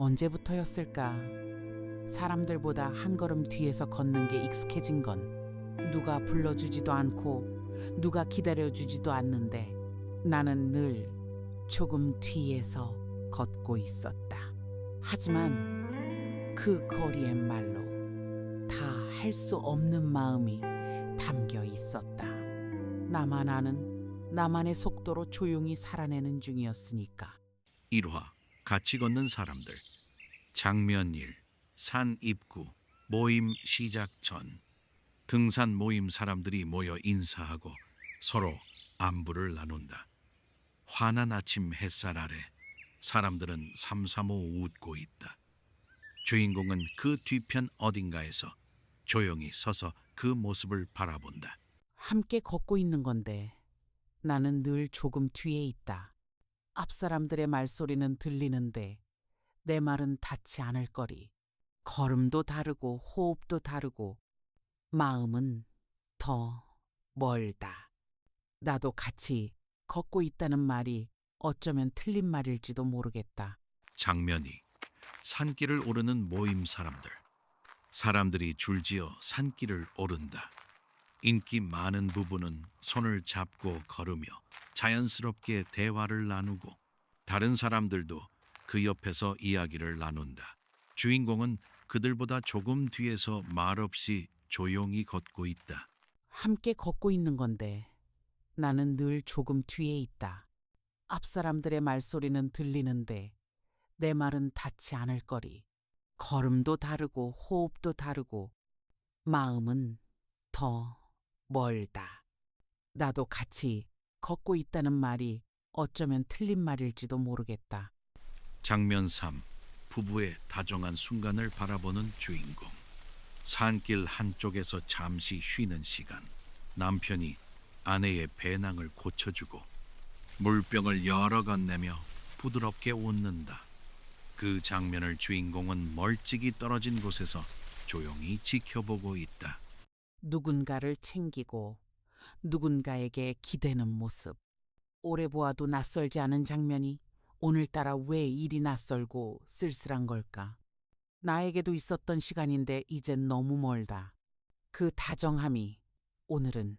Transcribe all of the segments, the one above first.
언제부터였을까? 사람들보다 한 걸음 뒤에서 걷는 게 익숙해진 건 누가 불러주지도 않고 누가 기다려주지도 않는데 나는 늘 조금 뒤에서 걷고 있었다. 하지만 그 거리엔 말로 다 할 수 없는 마음이 담겨 있었다. 나만 아는 나만의 속도로 조용히 살아내는 중이었으니까. 1화 같이 걷는 사람들 장면 1산 입구 모임 시작 전 등산 모임 사람들이 모여 인사하고 서로 안부를 나눈다. 환한 아침 햇살 아래 사람들은 삼삼오 웃고 있다. 주인공은 그 뒤편 어딘가에서 조용히 서서 그 모습을 바라본다. 함께 걷고 있는 건데 나는 늘 조금 뒤에 있다. 앞 사람들의 말소리는 들리는데 내 말은 닿지 않을 거리. 걸음도 다르고 호흡도 다르고 마음은 더 멀다. 나도 같이 걷고 있다는 말이 어쩌면 틀린 말일지도 모르겠다. 장면이 산길을 오르는 모임 사람들. 사람들이 줄지어 산길을 오른다. 인기 많은 부부는 손을 잡고 걸으며 자연스럽게 대화를 나누고 다른 사람들도 그 옆에서 이야기를 나눈다. 주인공은 그들보다 조금 뒤에서 말없이 조용히 걷고 있다. 함께 걷고 있는 건데 나는 늘 조금 뒤에 있다. 앞 사람들의 말소리는 들리는데 내 말은 닿지 않을 거리. 걸음도 다르고 호흡도 다르고 마음은 더 멀다. 나도 같이 걷고 있다는 말이 어쩌면 틀린 말일지도 모르겠다. 장면 3. 부부의 다정한 순간을 바라보는 주인공. 산길 한쪽에서 잠시 쉬는 시간. 남편이 아내의 배낭을 고쳐주고 물병을 여러 건 내며 부드럽게 웃는다. 그 장면을 주인공은 멀찍이 떨어진 곳에서 조용히 지켜보고 있다. 누군가를 챙기고 누군가에게 기대는 모습. 오래 보아도 낯설지 않은 장면이 오늘따라 왜 이리 낯설고 쓸쓸한 걸까? 나에게도 있었던 시간인데 이젠 너무 멀다. 그 다정함이 오늘은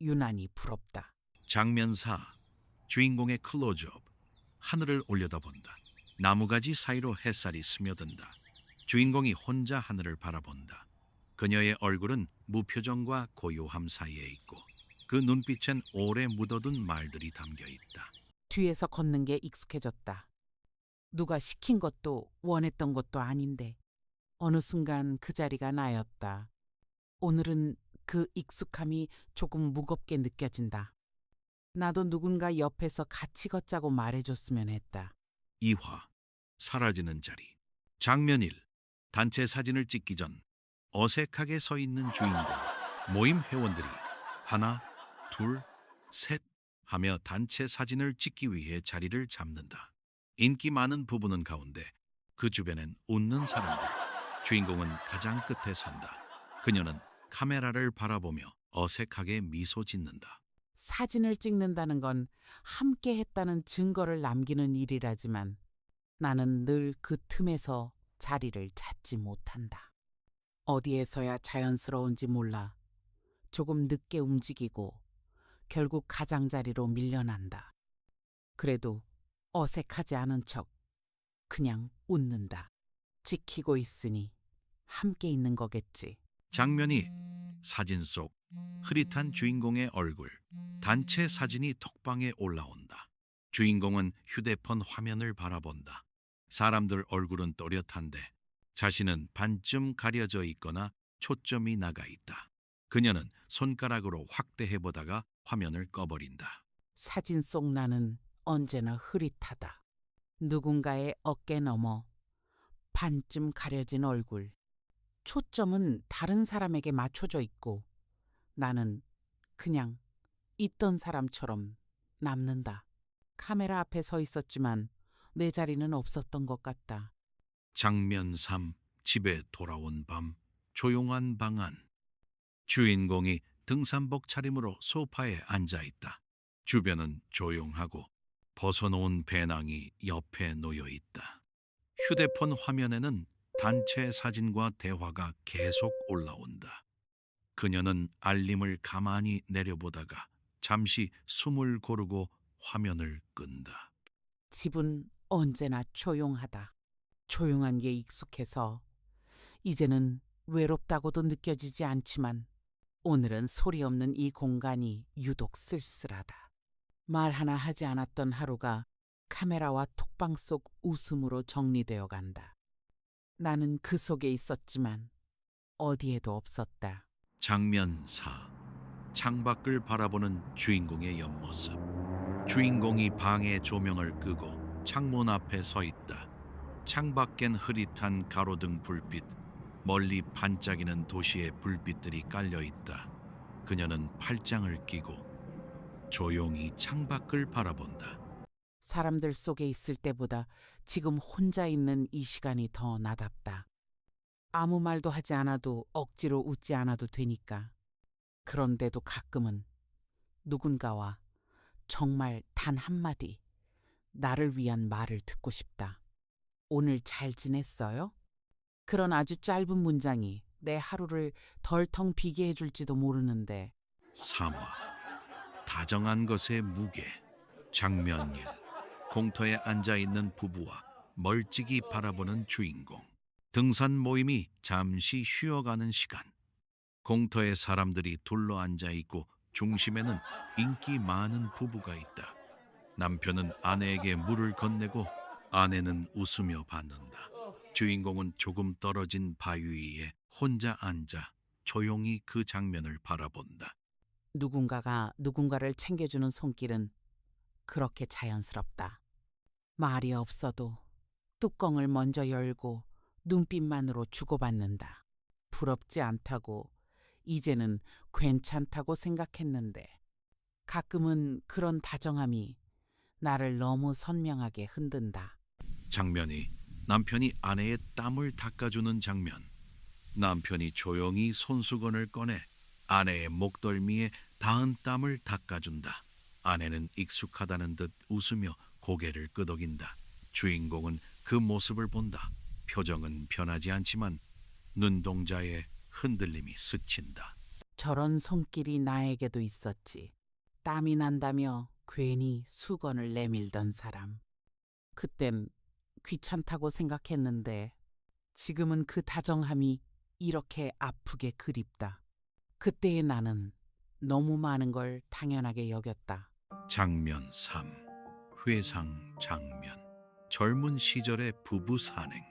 유난히 부럽다. 장면 4. 주인공의 클로즈업. 하늘을 올려다본다. 나무가지 사이로 햇살이 스며든다. 주인공이 혼자 하늘을 바라본다. 그녀의 얼굴은 무표정과 고요함 사이에 있고 그 눈빛엔 오래 묻어둔 말들이 담겨 있다. 뒤에서 걷는 게 익숙해졌다. 누가 시킨 것도 원했던 것도 아닌데 어느 순간 그 자리가 나였다. 오늘은 그 익숙함이 조금 무겁게 느껴진다. 나도 누군가 옆에서 같이 걷자고 말해줬으면 했다. 2화 사라지는 자리. 장면 1. 단체 사진을 찍기 전 어색하게 서 있는 주인공. 모임 회원들이 하나, 둘, 셋 하며 단체 사진을 찍기 위해 자리를 잡는다. 인기 많은 부부는 가운데 그 주변엔 웃는 사람들. 주인공은 가장 끝에 선다. 그녀는 카메라를 바라보며 어색하게 미소 짓는다. 사진을 찍는다는 건 함께 했다는 증거를 남기는 일이라지만 나는 늘 그 틈에서 자리를 찾지 못한다. 어디에서야 자연스러운지 몰라 조금 늦게 움직이고 결국 가장자리로 밀려난다. 그래도 어색하지 않은 척 그냥 웃는다. 지키고 있으니 함께 있는 거겠지. 장면이 사진 속 흐릿한 주인공의 얼굴, 단체 사진이 톡방에 올라온다. 주인공은 휴대폰 화면을 바라본다. 사람들 얼굴은 또렷한데 자신은 반쯤 가려져 있거나 초점이 나가 있다. 그녀는 손가락으로 확대해 보다가 화면을 꺼버린다. 사진 속 나는 언제나 흐릿하다. 누군가의 어깨 너머 반쯤 가려진 얼굴. 초점은 다른 사람에게 맞춰져 있고 나는 그냥 있던 사람처럼 남는다. 카메라 앞에 서 있었지만 내 자리는 없었던 것 같다. 장면 3. 집에 돌아온 밤. 조용한 방 안. 주인공이 등산복 차림으로 소파에 앉아 있다. 주변은 조용하고 벗어놓은 배낭이 옆에 놓여 있다. 휴대폰 화면에는 단체 사진과 대화가 계속 올라온다. 그녀는 알림을 가만히 내려보다가 잠시 숨을 고르고 화면을 끈다. 집은 언제나 조용하다. 조용한 게 익숙해서 이제는 외롭다고도 느껴지지 않지만 오늘은 소리 없는 이 공간이 유독 쓸쓸하다. 말 하나 하지 않았던 하루가 카메라와 톡방 속 웃음으로 정리되어 간다. 나는 그 속에 있었지만 어디에도 없었다. 장면 4. 창밖을 바라보는 주인공의 옆모습. 주인공이 방의 조명을 끄고 창문 앞에 서 있다. 창밖엔 흐릿한 가로등 불빛, 멀리 반짝이는 도시의 불빛들이 깔려 있다. 그녀는 팔짱을 끼고 조용히 창밖을 바라본다. 사람들 속에 있을 때보다 지금 혼자 있는 이 시간이 더 나답다. 아무 말도 하지 않아도 억지로 웃지 않아도 되니까. 그런데도 가끔은 누군가와 정말 단 한마디 나를 위한 말을 듣고 싶다. 오늘 잘 지냈어요? 그런 아주 짧은 문장이 내 하루를 덜텅 비게 해줄지도 모르는데. 삼화. 다정한 것의 무게. 장면 1 공터에 앉아 있는 부부와 멀찍이 바라보는 주인공. 등산 모임이 잠시 쉬어가는 시간. 공터에 사람들이 둘러 앉아 있고 중심에는 인기 많은 부부가 있다. 남편은 아내에게 물을 건네고 아내는 웃으며 받는다 주인공은 조금 떨어진 바위 위에 혼자 앉아 조용히 그 장면을 바라본다 누군가가 누군가를 챙겨주는 손길은 그렇게 자연스럽다. 말이 없어도 뚜껑을 먼저 열고 눈빛만으로 주고받는다. 부럽지 않다고 이제는 괜찮다고 생각했는데 가끔은 그런 다정함이 나를 너무 선명하게 흔든다. 장면이 남편이 아내의 땀을 닦아주는 장면. 남편이 조용히 손수건을 꺼내 아내의 목덜미에 닿은 땀을 닦아준다. 아내는 익숙하다는 듯 웃으며 고개를 끄덕인다. 주인공은 그 모습을 본다. 표정은 변하지 않지만 눈동자에 흔들림이 스친다. 저런 손길이 나에게도 있었지. 땀이 난다며 괜히 수건을 내밀던 사람. 그땐 귀찮다고 생각했는데 지금은 그 다정함이 이렇게 아프게 그립다. 그때의 나는 너무 많은 걸 당연하게 여겼다. 장면 3. 회상 장면. 젊은 시절의 부부 산행.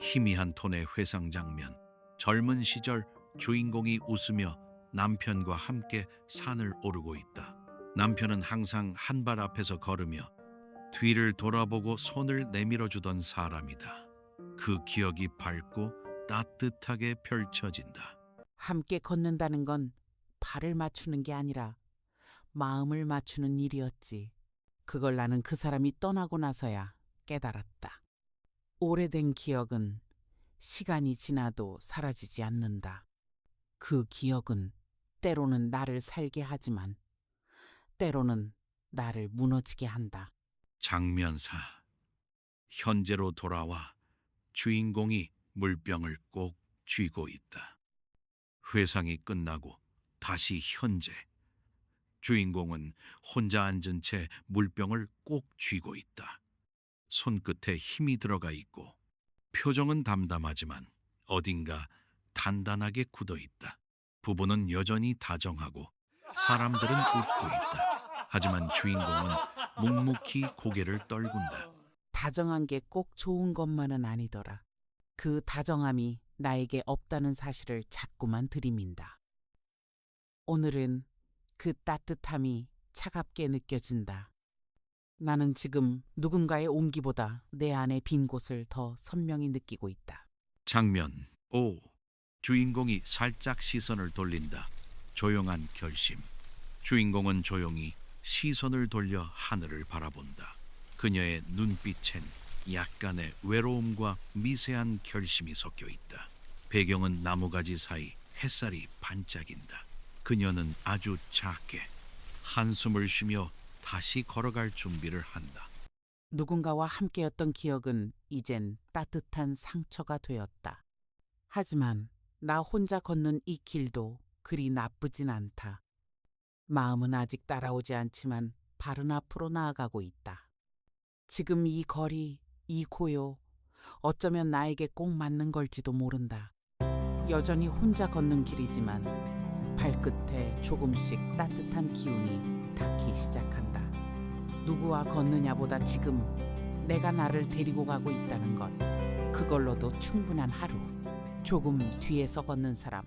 희미한 톤의 회상 장면. 젊은 시절 주인공이 웃으며 남편과 함께 산을 오르고 있다. 남편은 항상 한 발 앞에서 걸으며 뒤를 돌아보고 손을 내밀어 주던 사람이다. 그 기억이 밝고 따뜻하게 펼쳐진다. 함께 걷는다는 건 발을 맞추는 게 아니라 마음을 맞추는 일이었지. 그걸 나는 그 사람이 떠나고 나서야 깨달았다. 오래된 기억은 시간이 지나도 사라지지 않는다. 그 기억은 때로는 나를 살게 하지만 때로는 나를 무너지게 한다. 장면사. 현재로 돌아와 주인공이 물병을 꼭 쥐고 있다. 회상이 끝나고 다시 현재. 주인공은 혼자 앉은 채 물병을 꼭 쥐고 있다. 손끝에 힘이 들어가 있고 표정은 담담하지만 어딘가 단단하게 굳어 있다. 부부는 여전히 다정하고 사람들은 웃고 있다. 하지만 주인공은 묵묵히 고개를 떨군다. 다정한 게 꼭 좋은 것만은 아니더라. 그 다정함이 나에게 없다는 사실을 자꾸만 들이민다. 오늘은 그 따뜻함이 차갑게 느껴진다. 나는 지금 누군가의 온기보다 내 안의 빈 곳을 더 선명히 느끼고 있다. 장면 5. 주인공이 살짝 시선을 돌린다. 조용한 결심. 주인공은 조용히 시선을 돌려 하늘을 바라본다. 그녀의 눈빛엔 약간의 외로움과 미세한 결심이 섞여 있다. 배경은 나무가지 사이 햇살이 반짝인다. 그녀는 아주 작게 한숨을 쉬며 다시 걸어갈 준비를 한다. 누군가와 함께였던 기억은 이젠 따뜻한 상처가 되었다. 하지만 나 혼자 걷는 이 길도 그리 나쁘진 않다. 마음은 아직 따라오지 않지만 발은 앞으로 나아가고 있다. 지금 이 거리, 이 고요, 어쩌면 나에게 꼭 맞는 걸지도 모른다. 여전히 혼자 걷는 길이지만 발끝에 조금씩 따뜻한 기운이 닿기 시작한다. 누구와 걷느냐보다 지금 내가 나를 데리고 가고 있다는 것. 그걸로도 충분한 하루. 조금 뒤에서 걷는 사람.